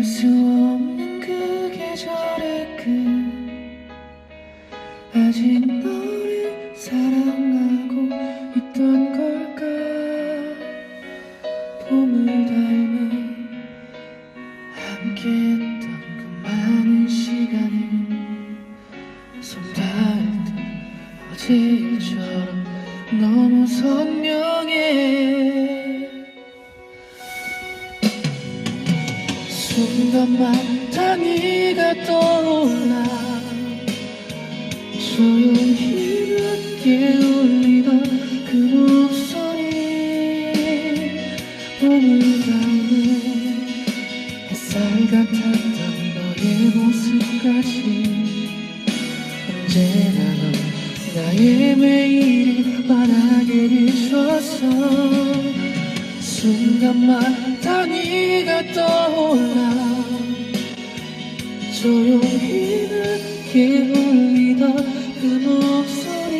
알수 없는 그 계절의 끝. 아직 너를 사랑하고 있던 걸까? 봄을 닮은 함께했던 그 많은 시간을 손 닿을 때 어제처럼 너무 선명해 순간마다 네가 떠올라 조용히 낮게 울리던 그 목소리 봄을 닮은 햇살 같았던 너의 모습까지 언제나 넌 나의 매일을 환하게 비춰서 순간마다 네가 떠올라 조용히 울리던 그 목소리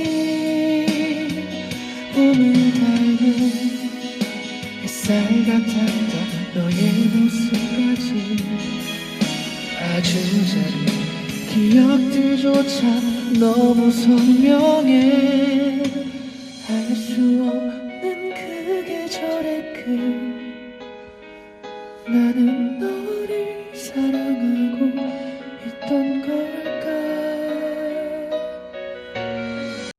봄을 닮은 햇살 같았던 너의 모습까지 아주 작은 기억들조차 너무 선명해. 알 수 없는 그 계절의 끝